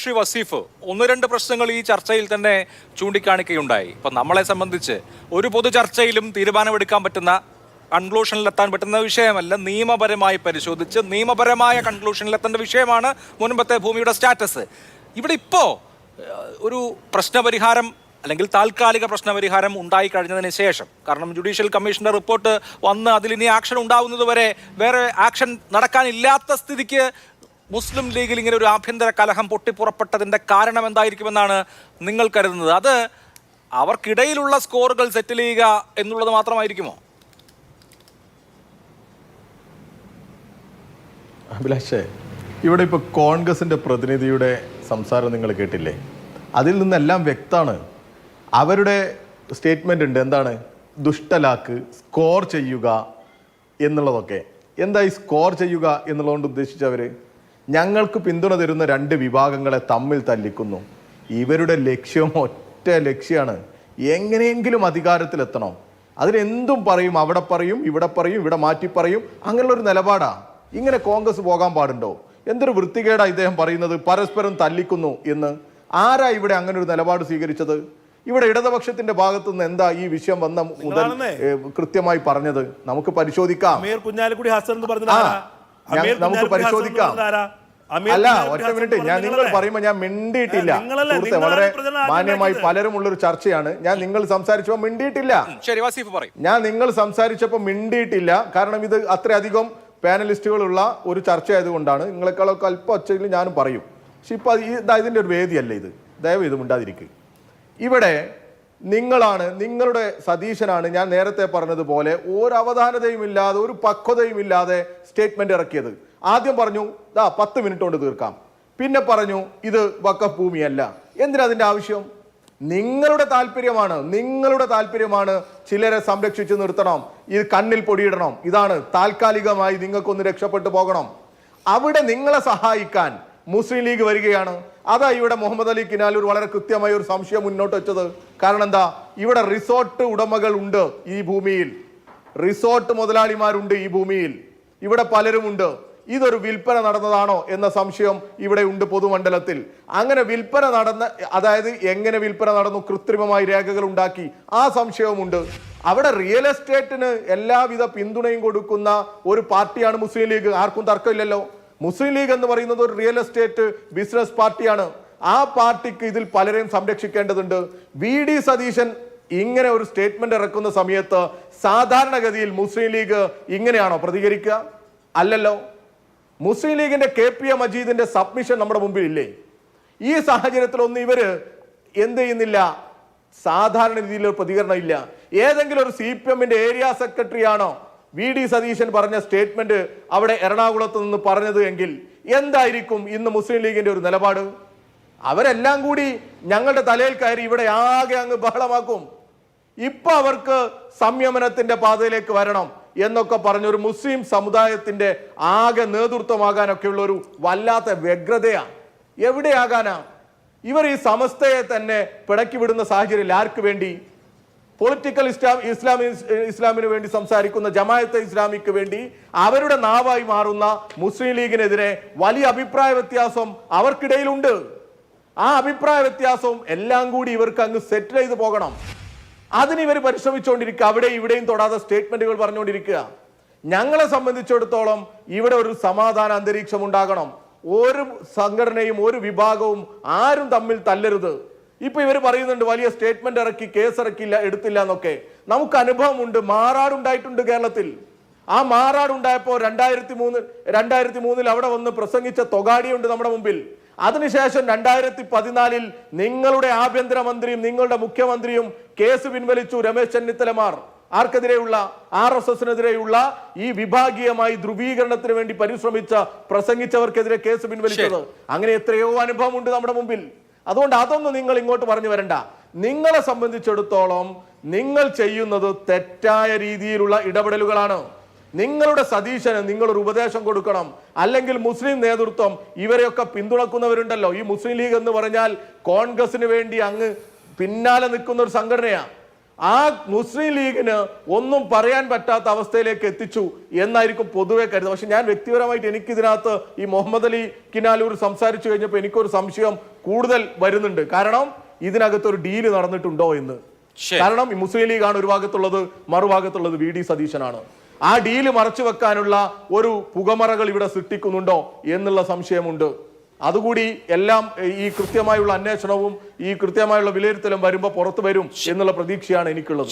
ശ്രീ വസീഫ് ഒന്ന് രണ്ട് പ്രശ്നങ്ങൾ ഈ ചർച്ചയിൽ തന്നെ ചൂണ്ടിക്കാണിക്കുകയുണ്ടായി. ഇപ്പം നമ്മളെ സംബന്ധിച്ച് ഒരു പൊതു ചർച്ചയിലും തീരുമാനമെടുക്കാൻ പറ്റുന്ന കൺക്ലൂഷനിലെത്താൻ പറ്റുന്ന വിഷയമല്ല നിയമപരമായി പരിശോധിച്ച് നിയമപരമായ കൺക്ലൂഷനിലെത്തേണ്ട വിഷയമാണ് മുൻപത്തെ ഭൂമിയുടെ സ്റ്റാറ്റസ് ഇവിടെ ഇപ്പോൾ ഒരു പ്രശ്നപരിഹാരം അല്ലെങ്കിൽ താൽക്കാലിക പ്രശ്നപരിഹാരം ഉണ്ടായി കഴിഞ്ഞതിന് ശേഷം കാരണം ജുഡീഷ്യൽ കമ്മീഷന്റെ റിപ്പോർട്ട് വന്ന് അതിലിനി ആക്ഷൻ ഉണ്ടാവുന്നത് വരെ വേറെ ആക്ഷൻ നടക്കാനില്ലാത്ത സ്ഥിതിക്ക് മുസ്ലിം ലീഗിൽ ഇങ്ങനെ ഒരു ആഭ്യന്തര കലഹം പൊട്ടിപ്പുറപ്പെട്ടതിന്റെ കാരണം എന്തായിരിക്കുമെന്നാണ് നിങ്ങൾ കരുതുന്നത്? അത് അവർക്കിടയിലുള്ള സ്കോറുകൾ സെറ്റിൽ ചെയ്യുക എന്നുള്ളത് മാത്രമായിരിക്കുമോ? അഭിലാഷേ ഇവിടെ ഇപ്പോൾ കോൺഗ്രസിന്റെ പ്രതിനിധിയുടെ സംസാരം നിങ്ങൾ കേട്ടില്ലേ? അതിൽ നിന്നെല്ലാം വ്യക്തമാണ് അവരുടെ സ്റ്റേറ്റ്മെന്റ് ഉണ്ട്. എന്താണ്? ദുഷ്ടലാക്ക് സ്കോർ ചെയ്യുക എന്നുള്ളതൊക്കെ. എന്തായി സ്കോർ ചെയ്യുക എന്നുള്ളതുകൊണ്ട് ഉദ്ദേശിച്ചവർ ഞങ്ങൾക്ക് പിന്തുണ തരുന്ന രണ്ട് വിഭാഗങ്ങളെ തമ്മിൽ തല്ലിക്കുന്നു. ഇവരുടെ ലക്ഷ്യം ഒറ്റ ലക്ഷ്യമാണ്. എങ്ങനെയെങ്കിലും അധികാരത്തിലെത്തണം. അതിനെന്തും പറയും അവിടെ പറയും ഇവിടെ പറയും ഇവിടെ മാറ്റി പറയും. അങ്ങനെയുള്ളൊരു നിലപാടാണ് നിലപാടാ. ഇങ്ങനെ കോൺഗ്രസ് പോകാൻ പാടുണ്ടോ? എന്തൊരു വൃത്തികേടാണ് ഇദ്ദേഹം പറയുന്നത്. പരസ്പരം തല്ലിക്കുന്നു എന്ന്. ആരാ ഇവിടെ അങ്ങനെ ഒരു നിലപാട് സ്വീകരിച്ചത്? ഇവിടെ ഇടതുപക്ഷത്തിന്റെ ഭാഗത്തു നിന്ന് എന്താ ഈ വിഷയം വന്ന മുതൽ കൃത്യമായി പറഞ്ഞത്? നമുക്ക് പരിശോധിക്കാം. നമുക്ക് പരിശോധിക്കാം. അല്ല ഒറ്റ മിനിറ്റ്. ഞാൻ നിങ്ങൾ? പറയുമ്പോൾ ഞാൻ മിണ്ടിയിട്ടില്ല. സുഹൃത്തെ വളരെ മാന്യമായി പലരും ഉള്ളൊരു ഒരു ചർച്ചയാണ്. ഞാൻ നിങ്ങൾ സംസാരിച്ചപ്പോൾ മിണ്ടിയിട്ടില്ല. ശരി വസീഫ് പറയും. ഞാൻ നിങ്ങൾ സംസാരിച്ചപ്പോൾ മിണ്ടിയിട്ടില്ല. കാരണം ഇത് അത്രയധികം പാനലിസ്റ്റുകളുള്ള ഒരു ചർച്ച ആയതുകൊണ്ടാണ് നിങ്ങളെക്കാളൊക്കെ അല്പം ഒച്ചയിൽ ഞാനും പറയും. പക്ഷെ ഇപ്പൊ ഈ ഇതിന്റെ ഒരു വേദിയല്ല ഇത്? ദയവ് ഇത് മിണ്ടാതിരിക്കുക ഇവിടെ നിങ്ങളാണ് നിങ്ങളുടെ സതീശനാണ് ഞാൻ നേരത്തെ പറഞ്ഞതുപോലെ ഒരു അവധാനതയും ഇല്ലാതെ ഒരു പക്വതയും ഇല്ലാതെ സ്റ്റേറ്റ്മെന്റ് ഇറക്കിയത്. ആദ്യം പറഞ്ഞു ദാ പത്ത് മിനിറ്റ് കൊണ്ട് തീർക്കാം. പിന്നെ പറഞ്ഞു ഇത് വക്കഫ് ഭൂമിയല്ല. എന്തിനാ അതിന്റെ ആവശ്യം? നിങ്ങളുടെ താല്പര്യമാണ് നിങ്ങളുടെ താല്പര്യമാണ് ചിലരെ സംരക്ഷിച്ചു നിർത്തണം. ഇത് കണ്ണിൽ പൊടിയിടണം. ഇതാണ് താൽക്കാലികമായി നിങ്ങൾക്കൊന്ന് രക്ഷപ്പെട്ടു പോകണം. അവിടെ നിങ്ങളെ സഹായിക്കാൻ മുസ്ലിം ലീഗ് വരികയാണ്. അതാ ഇവിടെ മുഹമ്മദ് അലി കിനാലൂർ വളരെ കൃത്യമായ ഒരു സംശയം മുന്നോട്ട് വെച്ചത്. കാരണം എന്താ? ഇവിടെ റിസോർട്ട് ഉടമകൾ ഉണ്ട് ഈ ഭൂമിയിൽ. റിസോർട്ട് മുതലാളിമാരുണ്ട് ഈ ഭൂമിയിൽ. ഇവിടെ പലരുമുണ്ട്. ഇതൊരു വിൽപ്പന നടന്നതാണോ എന്ന സംശയം ഇവിടെ ഉണ്ട് പൊതുമണ്ഡലത്തിൽ. അങ്ങനെ വിൽപ്പന നടന്ന അതായത് എങ്ങനെ വിൽപ്പന നടന്നു കൃത്രിമമായി രേഖകൾ ഉണ്ടാക്കി ആ സംശയവുമുണ്ട്. അവിടെ റിയൽ എസ്റ്റേറ്റിന് എല്ലാവിധ പിന്തുണയും കൊടുക്കുന്ന ഒരു പാർട്ടിയാണ് മുസ്ലിം ലീഗ്. ആർക്കും തർക്കമില്ലല്ലോ. മുസ്ലിം ലീഗ് എന്ന് പറയുന്നത് ഒരു റിയൽ എസ്റ്റേറ്റ് ബിസിനസ് പാർട്ടിയാണ്. ആ പാർട്ടിക്ക് ഇതിൽ പലരെയും സംരക്ഷിക്കേണ്ടതുണ്ട്. വി ഡി സതീശൻ ഇങ്ങനെ ഒരു സ്റ്റേറ്റ്മെന്റ് ഇറക്കുന്ന സമയത്ത് സാധാരണഗതിയിൽ മുസ്ലിം ലീഗ് ഇങ്ങനെയാണോ പ്രതികരിക്കുക? അല്ലല്ലോ. മുസ്ലിം ലീഗിന്റെ കെ പി എ മജീദിന്റെ സബ്മിഷൻ നമ്മുടെ മുമ്പിൽ ഇല്ലേ ഈ സാഹചര്യത്തിലൊന്നും ഇവർ എന്ത് ചെയ്യുന്നില്ല? സാധാരണ രീതിയിൽ ഒരു പ്രതികരണം ഇല്ല. ഏതെങ്കിലും ഒരു സി പി എമ്മിന്റെ ഏരിയ സെക്രട്ടറി ആണോ? വി ഡി സതീശൻ പറഞ്ഞ സ്റ്റേറ്റ്മെന്റ് അവിടെ എറണാകുളത്ത് നിന്ന് പറഞ്ഞത് എങ്കിൽ എന്തായിരിക്കും ഇന്ന് മുസ്ലിം ലീഗിന്റെ ഒരു നിലപാട്? അവരെല്ലാം കൂടി ഞങ്ങളുടെ തലയിൽ കയറി ഇവിടെ ആകെ അങ്ങ് ബഹളമാക്കും. ഇപ്പൊ അവർക്ക് സംയമനത്തിന്റെ പാതയിലേക്ക് വരണം. എന്നൊക്കെ പറഞ്ഞൊരു മുസ്ലിം സമുദായത്തിന്റെ ആകെ നേതൃത്വമാകാനൊക്കെയുള്ള ഒരു വല്ലാത്ത വ്യഗ്രതയാണ്. എവിടെയാകാനാ? ഇവർ ഈ സമസ്തയെ തന്നെ പിടക്കി വിടുന്ന സാഹചര്യം ആർക്ക് വേണ്ടി? പൊളിറ്റിക്കൽ ഇസ്ലാം ഇസ്ലാമി ഇസ്ലാമിന് വേണ്ടി സംസാരിക്കുന്ന ജമായത്തെ ഇസ്ലാമിക്ക് വേണ്ടി അവരുടെ നാവായി മാറുന്ന മുസ്ലിം ലീഗിനെതിരെ വലിയ അഭിപ്രായ വ്യത്യാസം അവർക്കിടയിലുണ്ട്. ആ അഭിപ്രായ വ്യത്യാസവും എല്ലാം കൂടി ഇവർക്ക് അങ്ങ് സെറ്റിൽ ചെയ്ത് പോകണം. അതിന് ഇവർ പരിശ്രമിച്ചുകൊണ്ടിരിക്കുക അവിടെ ഇവിടെയും തൊടാതെ സ്റ്റേറ്റ്മെന്റുകൾ പറഞ്ഞുകൊണ്ടിരിക്കുക ഞങ്ങളെ സംബന്ധിച്ചിടത്തോളം ഇവിടെ ഒരു സമാധാന അന്തരീക്ഷം ഉണ്ടാകണം. ഒരു സംഘടനയും ഒരു വിഭാഗവും ആരും തമ്മിൽ തല്ലരുത്. ഇപ്പൊ ഇവർ പറയുന്നുണ്ട് വലിയ സ്റ്റേറ്റ്മെന്റ് ഇറക്കി കേസ് ഇറക്കില്ല എടുത്തില്ല എന്നൊക്കെ. നമുക്ക് അനുഭവമുണ്ട് മാറാടുണ്ടായിട്ടുണ്ട് കേരളത്തിൽ. ആ മാറാടുണ്ടായപ്പോ രണ്ടായിരത്തി മൂന്ന് രണ്ടായിരത്തി മൂന്നിൽ അവിടെ വന്ന് പ്രസംഗിച്ച തൊഗാടിയുണ്ട് നമ്മുടെ മുമ്പിൽ. അതിനുശേഷം രണ്ടായിരത്തി പതിനാലിൽ നിങ്ങളുടെ ആഭ്യന്തരമന്ത്രിയും നിങ്ങളുടെ മുഖ്യമന്ത്രിയും കേസ് പിൻവലിച്ചു രമേശ് ചെന്നിത്തലമാർ. ആർക്കെതിരെയുള്ള ആർ എസ് എസിനെതിരെയുള്ള ഈ വിഭാഗീയമായി ധ്രുവീകരണത്തിന് വേണ്ടി പരിശ്രമിച്ച പ്രസംഗിച്ചവർക്കെതിരെ കേസ് പിൻവലിച്ചത്. അങ്ങനെ എത്രയോ അനുഭവമുണ്ട് നമ്മുടെ മുമ്പിൽ. അതുകൊണ്ട് അതൊന്നും നിങ്ങൾ ഇങ്ങോട്ട് പറഞ്ഞു വരണ്ട. നിങ്ങളെ സംബന്ധിച്ചിടത്തോളം നിങ്ങൾ ചെയ്യുന്നത് തെറ്റായ രീതിയിലുള്ള ഇടപെടലുകളാണ്. നിങ്ങളുടെ സതീശന് നിങ്ങളൊരു ഉപദേശം കൊടുക്കണം. അല്ലെങ്കിൽ മുസ്ലിം നേതൃത്വം ഇവരെയൊക്കെ പിന്തുണക്കുന്നവരുണ്ടല്ലോ. ഈ മുസ്ലിം ലീഗ് എന്ന് പറഞ്ഞാൽ കോൺഗ്രസിന് വേണ്ടി അങ്ങ് പിന്നാലെ നിൽക്കുന്ന ഒരു സംഘടനയാണ് ആ മുസ്ലിം ലീഗിന് ഒന്നും പറയാൻ പറ്റാത്ത അവസ്ഥയിലേക്ക് എത്തിച്ചു എന്നായിരിക്കും പൊതുവെ കരുതുന്നത് പക്ഷെ ഞാൻ വ്യക്തിപരമായിട്ട് എനിക്കിതിനകത്ത് ഈ മുഹമ്മദ് അലി കിനാലൂർ സംസാരിച്ചു കഴിഞ്ഞപ്പോൾ എനിക്കൊരു സംശയം കൂടുതൽ വരുന്നുണ്ട്. കാരണം ഇതിനകത്ത് ഒരു ഡീൽ നടന്നിട്ടുണ്ടോ എന്ന്. കാരണം ഈ മുസ്ലിം ലീഗാണ് ഒരു ഭാഗത്തുള്ളത് മറുഭാഗത്തുള്ളത് വി ഡി സതീശനാണ്. ആ ഡീൽ മറച്ചു വെക്കാനുള്ള ഒരു പുകമറകൾ ഇവിടെ സൃഷ്ടിക്കുന്നുണ്ടോ എന്നുള്ള സംശയമുണ്ട്. അതുകൂടി എല്ലാം ഈ കൃത്യമായുള്ള അന്വേഷണവും ഈ കൃത്യമായുള്ള വിലയിരുത്തലും വരുമ്പോൾ പുറത്തു വരും എന്നുള്ള പ്രതീക്ഷയാണ് എനിക്കുള്ളത്.